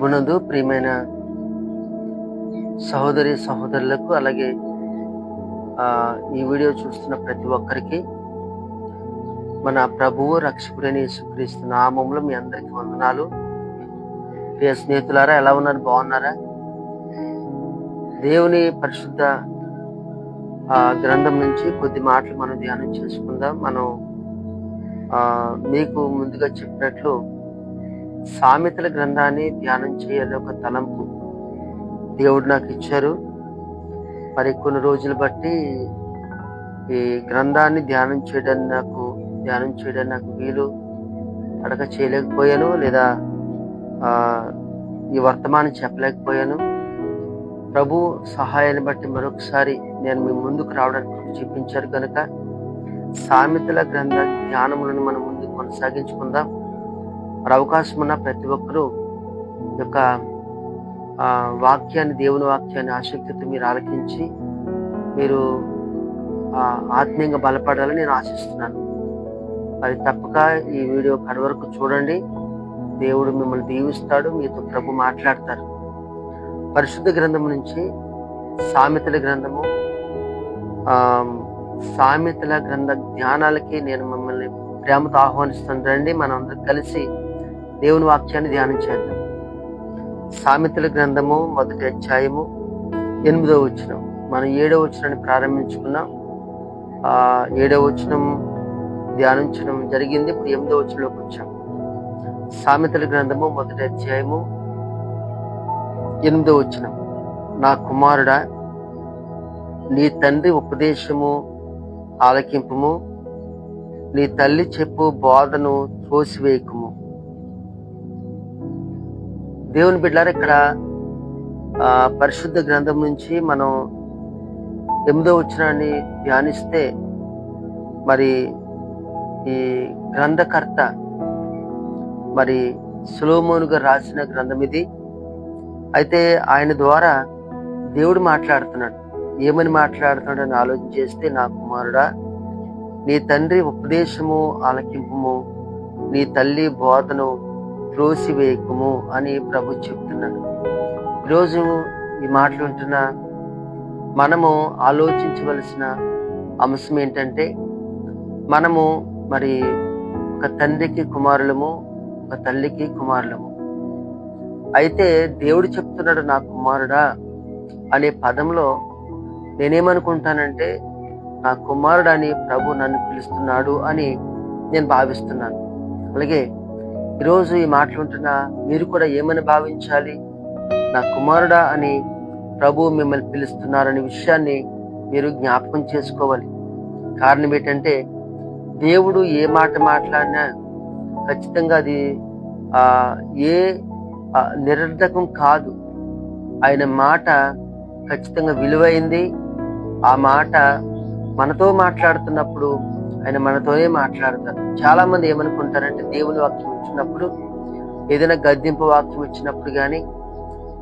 ప్రభునందు ప్రియమైన సహోదరి సహోదరులకు అలాగే ఈ వీడియో చూస్తున్న ప్రతి ఒక్కరికి మన ప్రభువు రక్షకుడైన యేసుక్రీస్తు నామంలో మీ అందరికి వందనాలు. ప్రియ స్నేహితులారా ఎలా ఉన్నారు? బాగున్నారా? దేవుని పరిశుద్ధ గ్రంథం నుంచి కొద్ది మాటలు మనం ధ్యానం చేసుకుందాం. మనం మీకు ముందుగా చెప్పినట్లు సామెతల గ్రంథాన్ని ధ్యానం చేయాలి ఒక తలంపు. దేవుడు నాకు ఇచ్చారు. మరి కొన్ని రోజులు బట్టి ఈ గ్రంథాన్ని ధ్యానం చేయడానికి నాకు ధ్యానం చేయడానికి నాకు వీలు అడగ చేయలేకపోయాను లేదా ఈ వర్తమానం చెప్పలేకపోయాను. ప్రభు సహాయాన్ని బట్టి మరొకసారి నేను మీ ముందుకు రావడానికి చూపించారు కనుక సామెతల గ్రంథ ధ్యానములను మనం ముందు కొనసాగించుకుందాం. మరి అవకాశం ఉన్న ప్రతి ఒక్కరూ యొక్క వాక్యాన్ని దేవుని వాక్యాన్ని ఆసక్తితో మీరు ఆలకించి మీరు ఆత్మీయంగా బలపడాలని నేను ఆశిస్తున్నాను. మరి తప్పక ఈ వీడియో కడ వరకు చూడండి. దేవుడు మిమ్మల్ని దీవిస్తాడు మీతో ప్రభు మాట్లాడతారు. పరిశుద్ధ గ్రంథం నుంచి సామెతల గ్రంథము సామెతల గ్రంథ జ్ఞానాలకి నేను మిమ్మల్ని ప్రేమతో ఆహ్వానిస్తాను. రండి మనం అందరం కలిసి దేవుని వాక్యాన్ని ధ్యానం చేద్దాం సామెతల గ్రంథము మొదటి అధ్యాయము ఎనిమిదో వచనం. మనం ఏడో వచనాన్ని ప్రారంభించుకున్నాం ఆ ఏడో వచనం ధ్యానించడం జరిగింది. ఇప్పుడు ఎనిమిదో వచనంలోకి వచ్చాం. సామెతల గ్రంథము మొదటి అధ్యాయము ఎనిమిదో వచనం. నా కుమారుడా నీ తండ్రి ఉపదేశము ఆలకింపము. నీ తల్లి చెప్పు బోధను త్రోసివేయకుము దేవుని బిడ్డారు ఇక్కడ పరిశుద్ధ గ్రంథం నుంచి మనం ఎనిమిదో వచ్చినాన్ని ధ్యానిస్తే మరి ఈ గ్రంథకర్త మరి సులోమోనుగా రాసిన గ్రంథం ఇది. అయితే ఆయన ద్వారా దేవుడు మాట్లాడుతున్నాడు. ఏమని మాట్లాడుతున్నాడు అని ఆలోచన చేస్తే నా కుమారుడా నీ తండ్రి ఉపదేశము ఆలకింపము నీ తల్లి బోధను త్రోసివేయకుము అని ప్రభు చెప్తున్నాడు. ఈరోజు ఈ మాటలు వింటున్న మనము ఆలోచించవలసిన అంశం ఏంటంటే మనము మరి ఒక తండ్రికి కుమారులము ఒక తల్లికి కుమారులము. అయితే దేవుడు చెప్తున్నాడు నా కుమారుడా అనే పదంలో నేనేమనుకుంటానంటే నా కుమారుడు అని ప్రభు నన్ను పిలుస్తున్నాడు అని నేను భావిస్తున్నాను. అలాగే ఈరోజు ఈ మాట్లాడుతున్న మీరు కూడా ఏమని భావించాలి? నా కుమారుడా అని ప్రభు మిమ్మల్ని పిలుస్తున్నారనే విషయాన్ని మీరు జ్ఞాపకం చేసుకోవాలి. కారణం ఏంటంటే దేవుడు ఏ మాట మాట్లాడినా ఖచ్చితంగా అది ఆ ఏ నిరర్ధకం కాదు. ఆయన మాట ఖచ్చితంగా విలువైంది. ఆ మాట మనతో మాట్లాడుతున్నప్పుడు ఆయన మనతోనే మాట్లాడతారు. చాలా మంది ఏమనుకుంటారంటే దేవుని వాక్యం ఇచ్చినప్పుడు ఏదైనా గద్దింపు వాక్యం ఇచ్చినప్పుడు కానీ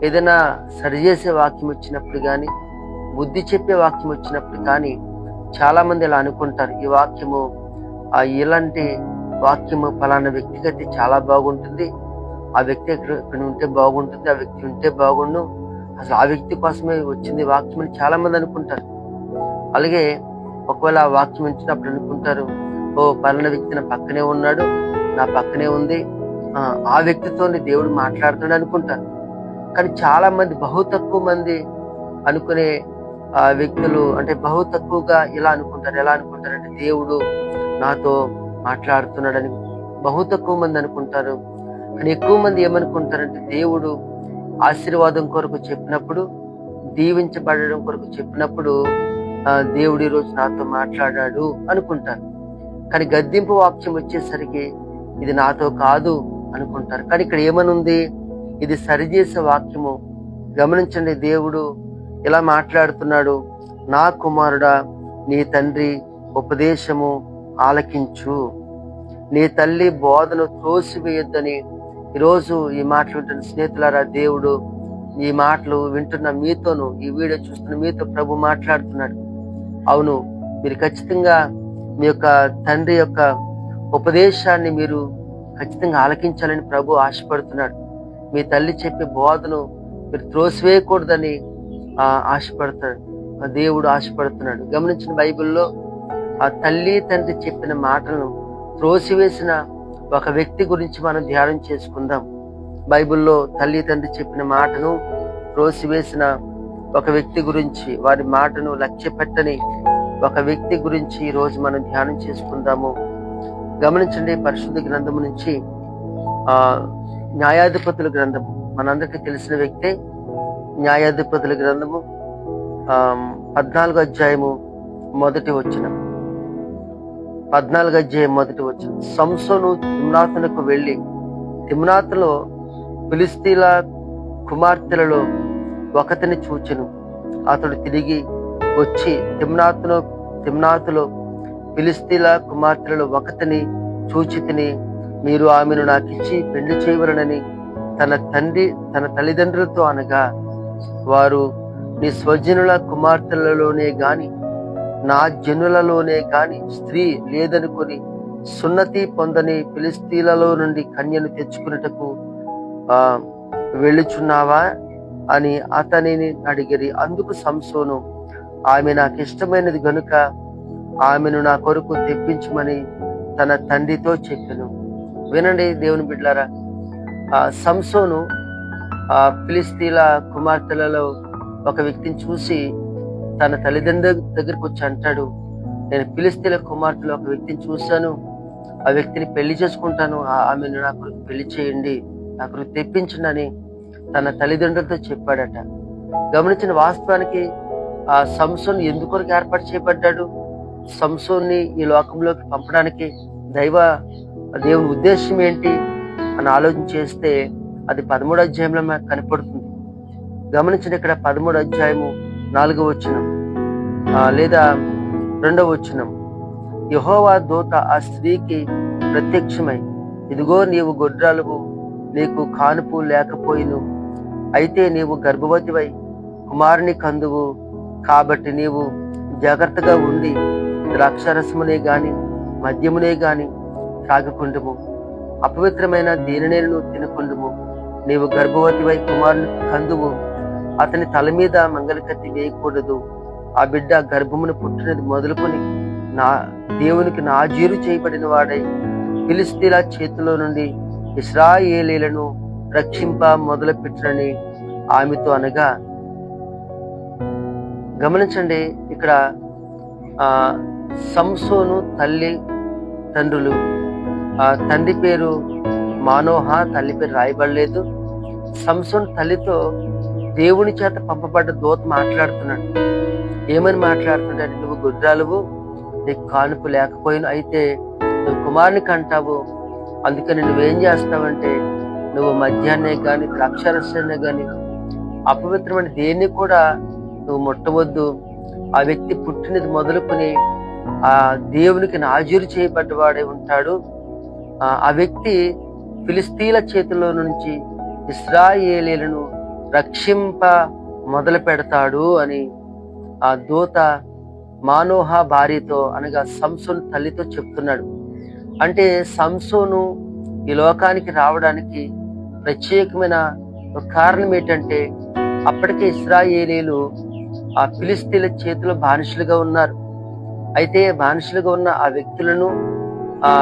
ఏదైనా సరిచేసే వాక్యం ఇచ్చినప్పుడు కానీ బుద్ధి చెప్పే వాక్యం వచ్చినప్పుడు కానీ చాలా మంది ఇలా అనుకుంటారు. ఈ వాక్యము ఆ ఇలాంటి వాక్యము ఫలానా వ్యక్తికి చాలా బాగుంటుంది. ఆ వ్యక్తి ఇక్కడ ఉంటే బాగుంటుంది ఆ వ్యక్తి ఉంటే బాగుండు. అసలు ఆ వ్యక్తి కోసమే వచ్చింది వాక్యం అని చాలా మంది అనుకుంటారు. అలాగే ఒకవేళ ఆ వాక్యం ఇచ్చినప్పుడు అనుకుంటారు ఓ పలానా వ్యక్తి నా పక్కనే ఉన్నాడు నా పక్కనే ఉంది ఆ, వ్యక్తితో దేవుడు మాట్లాడుతున్నాడు అనుకుంటారు. కానీ చాలా మంది బహు తక్కువ మంది అనుకునే ఆ వ్యక్తులు అంటే బహు తక్కువగా ఇలా అనుకుంటారు ఎలా అనుకుంటారంటే దేవుడు నాతో మాట్లాడుతున్నాడని బహు తక్కువ మంది అనుకుంటారు. కానీ ఎక్కువ మంది ఏమనుకుంటారంటే దేవుడు ఆశీర్వాదం కొరకు చెప్పినప్పుడు దీవించబడడం కొరకు చెప్పినప్పుడు దేవుడు ఈ రోజు నాతో మాట్లాడాడు అనుకుంటారు. కానీ గద్దింపు వాక్యం వచ్చేసరికి ఇది నాతో కాదు అనుకుంటారు. కానీ ఇక్కడ ఏమనుంది? ఇది సరిచేసే వాక్యము. గమనించండి దేవుడు ఇలా మాట్లాడుతున్నాడు. నా కుమారుడా నీ తండ్రి ఉపదేశము ఆలకించు. నీ తల్లి బోధను త్రోసివేయొద్దని ఈరోజు ఈ మాటలు వింటున్న స్నేహితులారా దేవుడు ఈ మాటలు వింటున్న మీతోను ఈ వీడియో చూస్తున్న మీతో ప్రభు మాట్లాడుతున్నాడు. అవును మీరు ఖచ్చితంగా మీ యొక్క తండ్రి యొక్క ఉపదేశాన్ని మీరు ఖచ్చితంగా ఆలకించాలని ప్రభు ఆశపడుతున్నాడు. మీ తల్లి చెప్పే బోధను మీరు త్రోసివేయకూడదని ఆశపడతాడు ఆ దేవుడు ఆశపడుతున్నాడు. గమనించిన బైబిల్లో ఆ తల్లి తండ్రి చెప్పిన మాటలను త్రోసివేసిన ఒక వ్యక్తి గురించి మనం ధ్యానం చేసుకుందాం. బైబిల్లో తల్లి తండ్రి చెప్పిన మాటను త్రోసివేసిన ఒక వ్యక్తి గురించి వారి మాటను లక్ష్య పెట్టని ఒక వ్యక్తి గురించి ఈరోజు రోజు మనం ధ్యానం చేసుకుందాము. గమనించండి పరిశుద్ధ గ్రంథము నుంచి ఆ న్యాయాధిపతుల గ్రంథము. మనందరికీ తెలిసిన వ్యక్తే న్యాయాధిపతుల గ్రంథము ఆ పద్నాలుగు అధ్యాయము మొదటి వచ్చిన పద్నాలుగు అధ్యాయం మొదటి వచ్చిన సంసోను తిమ్నాతునకు వెళ్ళి తిమ్నాతులో ఫిలిస్తీన్ల కుమార్తెలలో ఒకతిని చూచెను. అతడు తిరిగి వచ్చి తిమ్నాతులో తిమ్నాతులో ఫిలిస్తీన్ల కుమార్తెలలో ఒకతిని చూచి తిని మీరు ఆమెను నాకిచ్చి పెళ్ళి చేయవలనని తన తండ్రి తన తల్లిదండ్రులతో అనగా వారు నీ స్వజనుల కుమార్తెలలోనే గాని నా జనులలోనే గాని స్త్రీ లేదనుకొని సున్నతి పొందని ఫిలిస్తీన్లలో నుండి కన్యను తెచ్చుకున్నటకు ఆ వెళ్ళుచున్నావా? అని అతనిని అడిగిరి. అందుకు సంసోను ఆమె నాకు ఇష్టమైనది గనుక ఆమెను నా కొరకు తెప్పించమని తన తండ్రితో చెప్పాను. వినండి దేవుని బిడ్డారా ఆ సంసోను ఆ ఫిలిస్తీన్ల కుమార్తెలలో ఒక వ్యక్తిని చూసి తన తల్లిదండ్రుల దగ్గరకు వచ్చి అంటాడు నేను ఫిలిస్తీన్ల కుమార్తెలో ఒక వ్యక్తిని చూశాను. ఆ వ్యక్తిని పెళ్ళి చేసుకుంటాను. ఆ- ఆమెను నా కొరకు పెళ్ళి చేయండి. నా కొరకు తెప్పించండి అని తన తల్లిదండ్రులతో చెప్పాడట. గమనించిన వాస్తవానికి ఆ సంసోన్ ఎందుకొరకు ఏర్పాటు చేయబడ్డాడు? సంసోన్ని ఈ లోకంలోకి పంపడానికి దైవ దేవుని ఉద్దేశం ఏంటి? అని ఆలోచన చేస్తే అది పదమూడు అధ్యాయంలో మనకు కనపడుతుంది. గమనించిన ఇక్కడ పదమూడు అధ్యాయము నాలుగవ వచనం. లేదా రెండవ వచనం. యహోవా దూత ఆ స్త్రీకి ప్రత్యక్షమై ఇదిగో నీవు గొడ్రాలువు నీకు కానుపు లేకపోయిను అయితే నీవు గర్భవతివై కుమారుని కందువు. కాబట్టి నీవు జాగ్రత్తగా ఉండి ద్రాక్షరసమునే గాని మద్యమునే గాని తాగకుండుము. అపవిత్రమైన దేనినేలను తినకుండుము. నీవు గర్భవతివై కుమారుని కందువు. అతని తల మీద మంగళకత్తి వేయకూడదు. ఆ బిడ్డ గర్భమును పుట్టినది మొదలుకొని నా దేవునికి నాజీరు చేయబడిన వాడై ఫిలిస్తీన్ల చేతిలో నుండి ఇస్రాయేలీలను రక్షింప మొదలుపెట్టనని ఆమెతో అనగా గమనించండి ఇక్కడ సంసోను తల్లి తండ్రులు. ఆ తండ్రి పేరు మానోహ తల్లి పేరు రాయబడలేదు. సంసోన్ తల్లితో దేవుని చేత పంపబడ్డ దూత మాట్లాడుతున్నాడు. ఏమని మాట్లాడుతున్నాడు? నువ్వు గుర్రాలువు నీకు కానుపు లేకపోయిన అయితే నువ్వు కుమారుని కంటావు. అందుకని నువ్వేం చేస్తావంటే నువ్వు మద్యాన్నే కానీ ద్రాక్షరసాన్నే కానీ అపవిత్రమైన దేన్ని కూడా నువ్వు ముట్టవద్దు. ఆ వ్యక్తి పుట్టినది మొదలుకొని ఆ దేవునికి నాజీరు చేయబడ్డవాడే ఉంటాడు. ఆ ఆ వ్యక్తి ఫిలిస్తీన్ల చేతిలో నుంచి ఇస్రాయేలీలను రక్షింప మొదలు పెడతాడు అని ఆ దూత మానోహ భార్యతో అనగా సంసోన్ తల్లితో చెప్తున్నాడు. అంటే సంసోను ఈ లోకానికి రావడానికి ప్రత్యేకమైన కారణం ఏంటంటే అప్పటికే ఇస్రాయేలీలు ఆ ఫిలిస్తీన్ల చేతిలో బానిసలుగా ఉన్నారు. అయితే బానిసలుగా ఉన్న ఆ వ్యక్తులను ఆ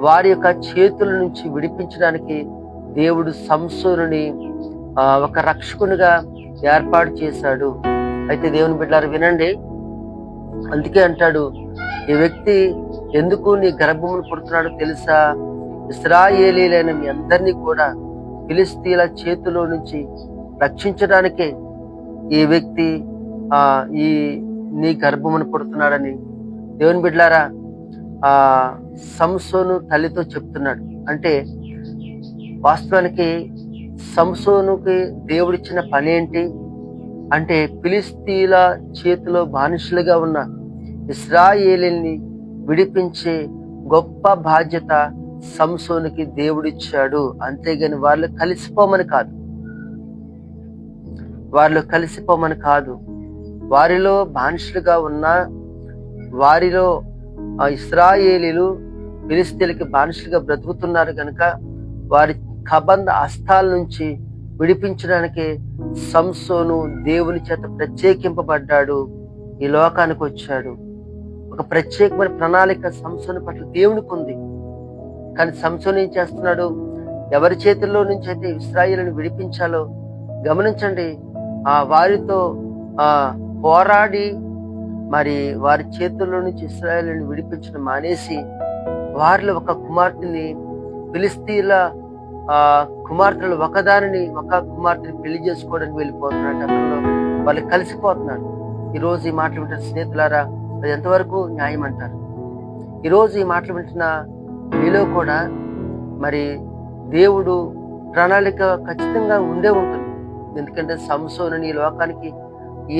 వారి యొక్క చేతుల నుంచి విడిపించడానికి దేవుడు సంసోనుని ఆ, ఒక రక్షకునిగా ఏర్పాటు చేశాడు. అయితే దేవుని బిడ్డారు వినండి. అందుకే అంటాడు ఈ వ్యక్తి ఎందుకు నీ గర్భమును పుడుతున్నాడో తెలుసా? ఇస్రాయేలీలైన మీ అందరినీ కూడా ఫిలిస్తీన్ల చేతిలో నుంచి రక్షించడానికే ఈ వ్యక్తి ఆ ఈ నీ గర్భమును పుడుతున్నాడని దేవుని బిడ్లారా ఆ సంసోను తల్లితో చెప్తున్నాడు. అంటే వాస్తవానికి సంసోనుకి దేవుడిచ్చిన పని ఏంటి అంటే ఫిలిస్తీన్ల చేతిలో బానిసలుగా ఉన్న ఇస్రాయేలీని విడిపించే గొప్ప బాధ్యత సంసోనికి దేవుడిచ్చాడు. అంతేగాని వాళ్ళు కలిసిపోమని కాదు. వాళ్ళు కలిసిపోమని కాదు. వారిలో బానిసలుగా ఉన్న వారిలో ఆ ఇస్రాయేలీలు ఫిలిస్తీన్లకి బానిసలుగా బ్రతుకుతున్నారు కనుక వారి కబంధ అస్తాల నుంచి విడిపించడానికి సంసోను దేవుని చేత ప్రత్యేకింపబడ్డాడు. ఈ లోకానికి వచ్చాడు ఒక ప్రత్యేకమైన ప్రణాళిక సంసోను పట్ల దేవునికి ఉంది కానీ సంసోను ఏం చేస్తున్నాడు? ఎవరి చేతుల్లో నుంచి అయితే ఇస్రాయిలను విడిపించాలో? గమనించండి ఆ వారితో ఆ పోరాడి మరి వారి చేతుల్లో నుంచి ఇస్రాయేల్ని విడిపించడం మానేసి వారిలో ఒక కుమార్తెని ఫిలిస్తీన్ల ఆ కుమార్తెలు ఒకదానిని ఒక కుమార్తెని పెళ్ళి చేసుకోవడానికి వెళ్ళిపోతున్నాడు అతను వాళ్ళు కలిసిపోతున్నాడు ఈ రోజు ఈ మాటలు వింటున్న స్నేహితులారా అది ఎంతవరకు న్యాయం అంటారు? ఈ ఈ మాటలు వింటున్న మీలో కూడా మరి దేవుడు ప్రణాళిక ఖచ్చితంగా ఉండే ఉంటుంది. ఎందుకంటే సంసోనని ఈ లోకానికి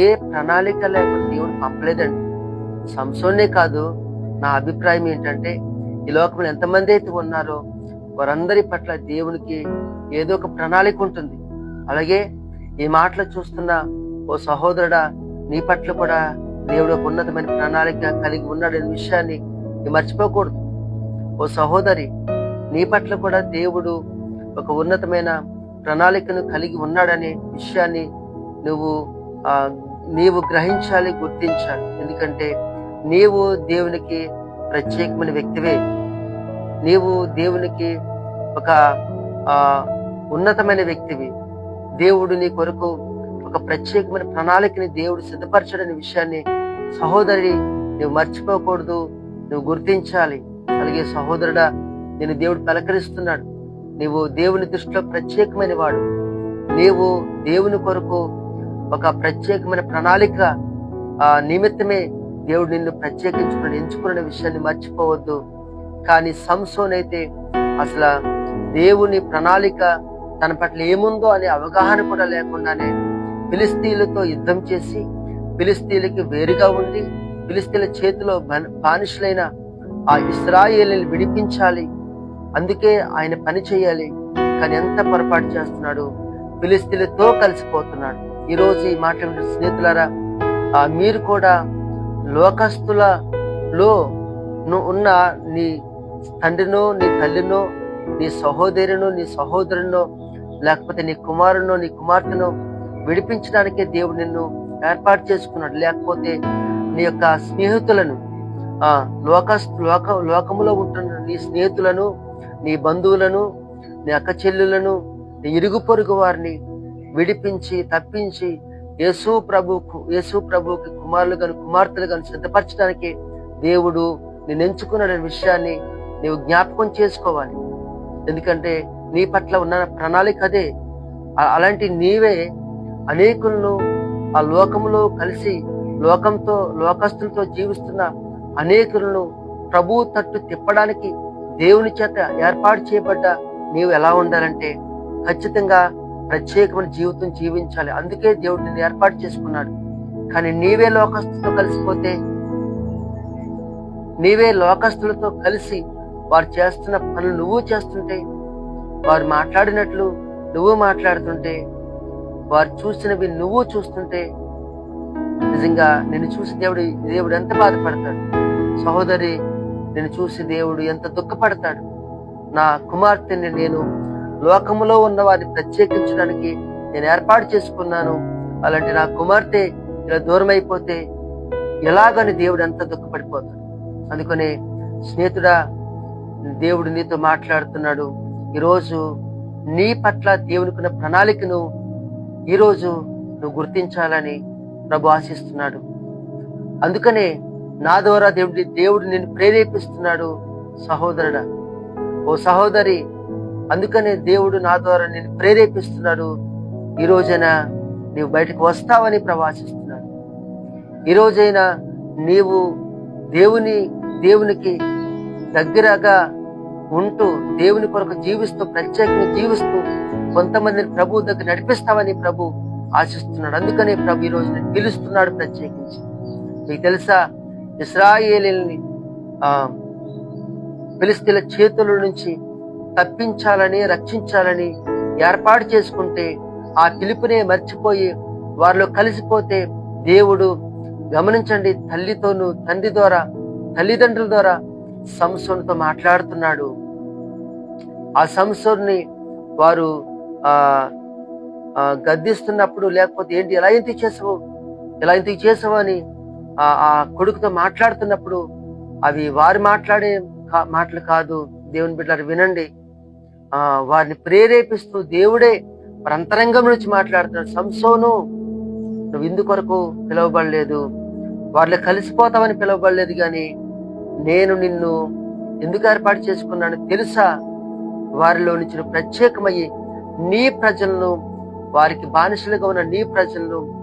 ఏ ప్రణాళిక లేకుండా దేవుడు పంపలేదండి. సంసోనే కాదు నా అభిప్రాయం ఏంటంటే ఈ లోకంలో ఎంతమంది అయితే ఉన్నారో వారందరి పట్ల దేవునికి ఏదో ఒక ప్రణాళిక ఉంటుంది. అలాగే ఈ మాటలు చూస్తున్న ఓ సహోదరుడా నీ పట్ల కూడా దేవుడు ఒక ఉన్నతమైన ప్రణాళిక కలిగి ఉన్నాడనే విషయాన్ని మర్చిపోకూడదు. ఓ సహోదరి నీ పట్ల కూడా దేవుడు ఒక ఉన్నతమైన ప్రణాళికను కలిగి ఉన్నాడనే విషయాన్ని నువ్వు నీవు గ్రహించాలి గుర్తించాలి. ఎందుకంటే నీవు దేవునికి ప్రత్యేకమైన వ్యక్తివే. నీవు దేవునికి ఒక ఉన్నతమైన వ్యక్తివి. దేవుడు నీ కొరకు ఒక ప్రత్యేకమైన ప్రణాళికని దేవుడు సిద్ధపరచడని విషయాన్ని సహోదరి నువ్వు మర్చిపోకూడదు నువ్వు గుర్తించాలి. అలాగే సహోదరుడా నేను దేవుడు పలకరిస్తున్నాడు. నీవు దేవుని దృష్టిలో ప్రత్యేకమైన వాడు. నీవు దేవుని కొరకు ఒక ప్రత్యేకమైన ప్రణాళిక ఆ నిమిత్తమే దేవుడు నిన్ను ప్రత్యేకించుకుని ఎంచుకున్న విషయాన్ని మర్చిపోవద్దు. కానీ సంసోన్ అయితే అసలు దేవుని ప్రణాళిక తన పట్ల ఏముందో అనే అవగాహన కూడా లేకుండానే ఫిలిస్తీన్లతో యుద్ధం చేసి ఫిలిస్తీన్లకి వేరుగా ఉండి ఫిలిస్తీన్ల చేతిలో బానిసలైన ఆ ఇస్రాయేలీని విడిపించాలి. అందుకే ఆయన పని చేయాలి. కానీ ఎంత పొరపాటు చేస్తున్నాడు? ఫిలిస్తీన్లతో కలిసిపోతున్నాడు. ఈరోజు ఈ మాట్లాడిన స్నేహితులారా ఆ మీరు కూడా లోకస్తులలో ను- ఉన్న నీ తండ్రినో నీ తల్లినో నీ సహోదరును నీ సహోదరునో లేకపోతే నీ కుమారునో నీ కుమార్తెనో విడిపించడానికే దేవుడు నిన్ను ఏర్పాటు చేసుకున్నాడు. లేకపోతే నీ యొక్క స్నేహితులను ఆ లోకస్ లోక లోకములో ఉంటున్న నీ స్నేహితులను నీ బంధువులను నీ అక్క చెల్లులను నీ ఇరుగు పొరుగు వారిని విడిపించి తప్పించి యేసు ప్రభుకు యేసు ప్రభుకి కుమారులు గాని కుమార్తెలు గాని సిద్ధపరచడానికి దేవుడు నేను ఎంచుకున్న విషయాన్ని నీవు జ్ఞాపకం చేసుకోవాలి. ఎందుకంటే నీ పట్ల ఉన్న ప్రణాళిక అదే. అలాంటి నీవే అనేకులను ఆ లోకంలో కలిసి లోకంతో లోకస్తులతో జీవిస్తున్న అనేకులను ప్రభు తట్టు తిప్పడానికి దేవుని చేత ఏర్పాటు చేయబడ్డ నీవు ఎలా ఉండాలంటే ఖచ్చితంగా ప్రత్యేకమైన జీవితం జీవించాలి. అందుకే దేవుడు నిన్ను ఏర్పాటు చేసుకున్నాడు. కానీ నీవే లోకస్తులతో కలిసిపోతే నీవే లోకస్తులతో కలిసి వారు చేస్తున్న పనులు నువ్వు చేస్తుంటే వారు మాట్లాడినట్లు నువ్వు మాట్లాడుతుంటే వారు చూసినవి నువ్వు చూస్తుంటే నిజంగా నిన్ను చూసి దేవుడు దేవుడు ఎంత బాధపడతాడు. సహోదరి నేను చూసి దేవుడు ఎంత దుఃఖపడతాడు. నా కుమార్తెని నేను లోకములో ఉన్న వారిని ప్రత్యేకించడానికి నేను ఏర్పాటు చేసుకున్నాను. అలాంటి నా కుమార్తె ఇలా దూరం అయిపోతే ఎలాగని దేవుడు ఎంత దుఃఖపడిపోతాడు. అందుకనే స్నేహితుడా దేవుడు నీతో మాట్లాడుతున్నాడు. ఈరోజు నీ పట్ల దేవునికున్న ప్రణాళికను ఈరోజు నువ్వు గుర్తించాలని ప్రభు ఆశిస్తున్నాడు. అందుకనే నా ద్వారా దేవుడి దేవుడు నేను ప్రేరేపిస్తున్నాడు సహోదరుడా. ఓ సహోదరి అందుకనే దేవుడు నా ద్వారా నేను ప్రేరేపిస్తున్నాడు. ఈ రోజైనా నీవు బయటకు వస్తావని ప్రవాసిస్తున్నాడు. ఈ రోజైనా నీవు దేవుని దేవునికి దగ్గరగా ఉంటూ దేవుని కొరకు జీవిస్తూ ప్రత్యేకంగా జీవిస్తూ కొంతమందిని ప్రభు దగ్గర నడిపిస్తామని ప్రభు ఆశిస్తున్నాడు. అందుకనే ప్రభు ఈ రోజు పిలుస్తున్నాడు ప్రత్యేకించి. మీకు తెలుసా? ఇస్రాయేలీల్ని ఆ ఫిలిస్తీన్ల చేతుల నుంచి తప్పించాలని రక్షించాలని ఏర్పాటు చేసుకుంటే ఆ పిలుపునే మర్చిపోయి వారిలో కలిసిపోతే దేవుడు గమనించండి తల్లితోనూ తండ్రి ద్వారా తల్లిదండ్రుల ద్వారా సంసోన్తో మాట్లాడుతున్నాడు. ఆ సంసోన్ని వారు ఆ ఆ, గద్దిస్తున్నప్పుడు లేకపోతే ఏంటి ఎలా ఎందుకు చేసావు? ఎలా ఎందుకు చేసావు? అని ఆ కొడుకుతో మాట్లాడుతున్నప్పుడు అవి వారు మాట్లాడే కా- మాటలు కాదు దేవుని బిడ్డలు వినండి. ఆ వారిని ప్రేరేపిస్తూ దేవుడే ప్రంతరంగం అంతరంగం నుంచి మాట్లాడుతున్నాడు. సంసోను నువ్వు ఇందు కొరకు పిలువబడలేదు. వారిలో కలిసిపోతావని పిలువబడలేదు కానీ నేను నిన్ను ఎందుకు ఏర్పాటు చేసుకున్నాను తెలుసా? వారిలో నుంచి ప్రత్యేకమయ్యి నీ ప్రజలను వారికి బానిసలుగా ఉన్న నీ ప్రజలను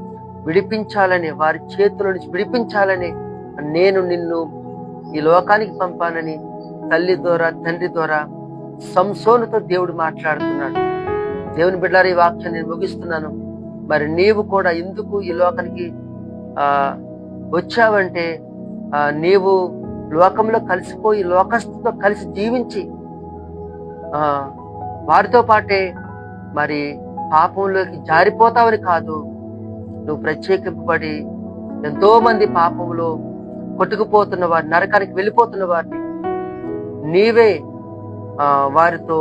విడిపించాలని వారి చేతుల నుంచి విడిపించాలని నేను నిన్ను ఈ లోకానికి పంపానని తల్లి ద్వారా తండ్రి ద్వారా సంసోనుతో దేవుడు మాట్లాడుతున్నాడు. దేవుని బిడ్డారు ఈ వాక్యం నేను ముగిస్తున్నాను. మరి నీవు కూడా ఎందుకు ఈ లోకానికి ఆ వచ్చావంటే ఆ నీవు లోకంలో కలిసిపోయి లోకస్తుతో కలిసి జీవించి ఆ వారితో పాటే మరి పాపంలోకి జారిపోతావని కాదు. నువ్వు ప్రత్యేకింపబడి ఎంతో మంది పాపంలో కొట్టుకుపోతున్న వారిని నరకానికి వెళ్ళిపోతున్న వారిని. నీవే వారితో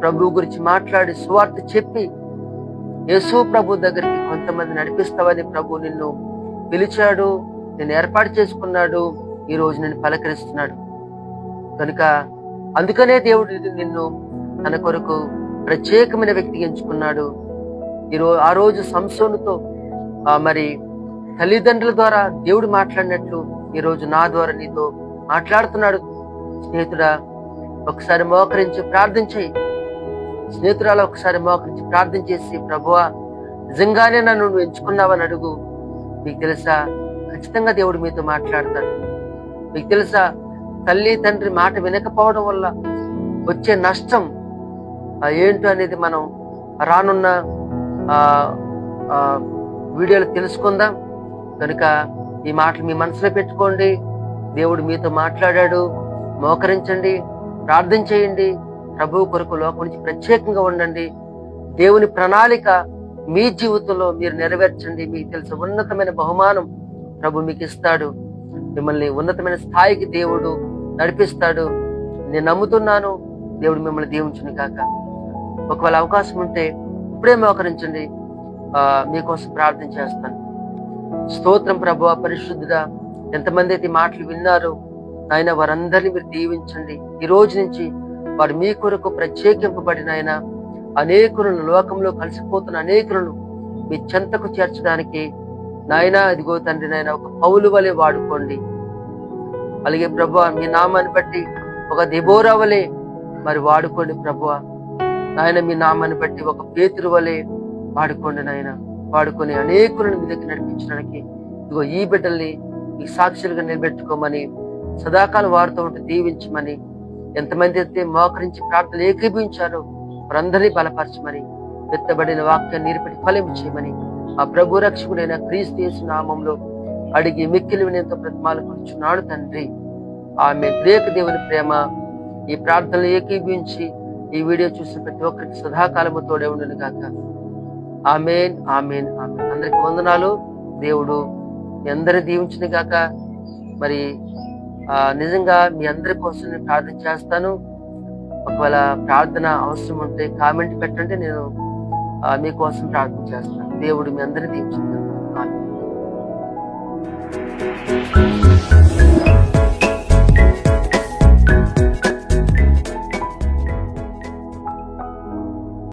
ప్రభు గురించి మాట్లాడి సువార్త చెప్పి యేసు ప్రభు దగ్గరికి కొంతమంది నడిపిస్తావని ప్రభు నిన్ను పిలిచాడు నేను ఏర్పాటు చేసుకున్నాడు ఈ రోజు నేను పలకరిస్తున్నాడు. కనుక అందుకనే దేవుడు నిన్ను తన కొరకు ప్రత్యేకమైన వ్యక్తి ఎంచుకున్నాడు. ఈరోజు ఆ రోజు సంసోనుతో మరి తల్లిదండ్రుల ద్వారా దేవుడు మాట్లాడినట్లు ఈరోజు నా ద్వారా నీతో మాట్లాడుతున్నాడు. స్నేహితుడా ఒకసారి మోకరించి ప్రార్థన స్నేహితురాలు ఒకసారి మోకరించి ప్రార్థన చేసి ప్రభువా నిజంగానే నన్ను నువ్వు ఎంచుకున్నావని అడుగు. మీకు తెలుసా ఖచ్చితంగా దేవుడు మీతో మాట్లాడతాడు. మీకు తెలుసా తల్లి తండ్రి మాట వినకపోవడం వల్ల వచ్చే నష్టం ఏంటో అనేది మనం రానున్న వీడియోలు తెలుసుకుందాం. కనుక ఈ మాటలు మీ మనసులో పెట్టుకోండి. దేవుడు మీతో మాట్లాడాడు. మోకరించండి. ప్రార్థన చేయండి. ప్రభు కొరకు లోకం నుంచి ప్రత్యేకంగా ఉండండి. దేవుని ప్రణాళిక మీ జీవితంలో మీరు నెరవేర్చండి. మీకు తెలిసిన ఉన్నతమైన బహుమానం ప్రభు మీకు ఇస్తాడు. మిమ్మల్ని ఉన్నతమైన స్థాయికి దేవుడు నడిపిస్తాడు. నేను నమ్ముతున్నాను. దేవుడు మిమ్మల్ని దీవించును కాక ఒకవేళ అవకాశం ఉంటే ఇప్పుడే మోకరించండి. మీకోసం ప్రార్థన చేస్తాను. స్తోత్రం ప్రభు పరిశుద్ధుడా ఎంతమంది అయితే మాటలు విన్నారో ఆయన వారందరినీ మీరు దీవించండి. ఈ రోజు నుంచి వారు మీ కొరకు ప్రత్యేకింపబడిన ఆయన అనేకులను లోకంలో కలిసిపోతున్న అనేకులను మీ చెంతకు చేర్చడానికి నాయన ఇదిగో తండ్రి నాయన ఒక పౌలు వలె వాడుకోండి. అలాగే ప్రభు మీ నామాన్ని బట్టి ఒక దిబోరా వలె మరి వాడుకోండి ప్రభు. నాయన మీ నామాన్ని బట్టి ఒక పేతురు వలె వాడుకోండి నాయన వాడుకొని అనేకులను మీ దగ్గర నడిపించడానికి ఇదిగో ఈ బిడ్డల్ని ఈ సాక్షులుగా నిలబెట్టుకోమని సదాకాలం వారితో ఉంటే దీవించమని ఎంతమంది అయితే మోకరించి ప్రార్థన ఏకీభవించారో వారందరినీ బలపరచమని వెత్తబడిన వాక్యాన్ని నిరపడి ఫలం చేయమని ఆ ప్రభు రక్షకుడైన క్రీస్తు యేసు నామంలో అడిగి మిక్కిలి వినేంత ప్రతిమాలు కూర్చున్నాడు తండ్రి. ఆమె గ్రేక దేవుని ప్రేమ ఈ ప్రార్థనలు ఏకీభవించి ఈ వీడియో చూసిన ప్రతి ఒక్కరికి సదాకాలము తోడే ఉండను కాక ఆమెన్ ఆమెన్ ఆమెన్. అందరికి వందనాలు. దేవుడు మీ అందరి దీవించిన గాక. మరి నిజంగా మీ అందరి కోసం నేను ప్రార్థన చేస్తాను. ఒకవేళ ప్రార్థన అవసరం ఉంటే కామెంట్ పెట్టండి. నేను మీకోసం ప్రార్థన చేస్తాను. దేవుడు మీ అందరినీ దీవించిన ఆమె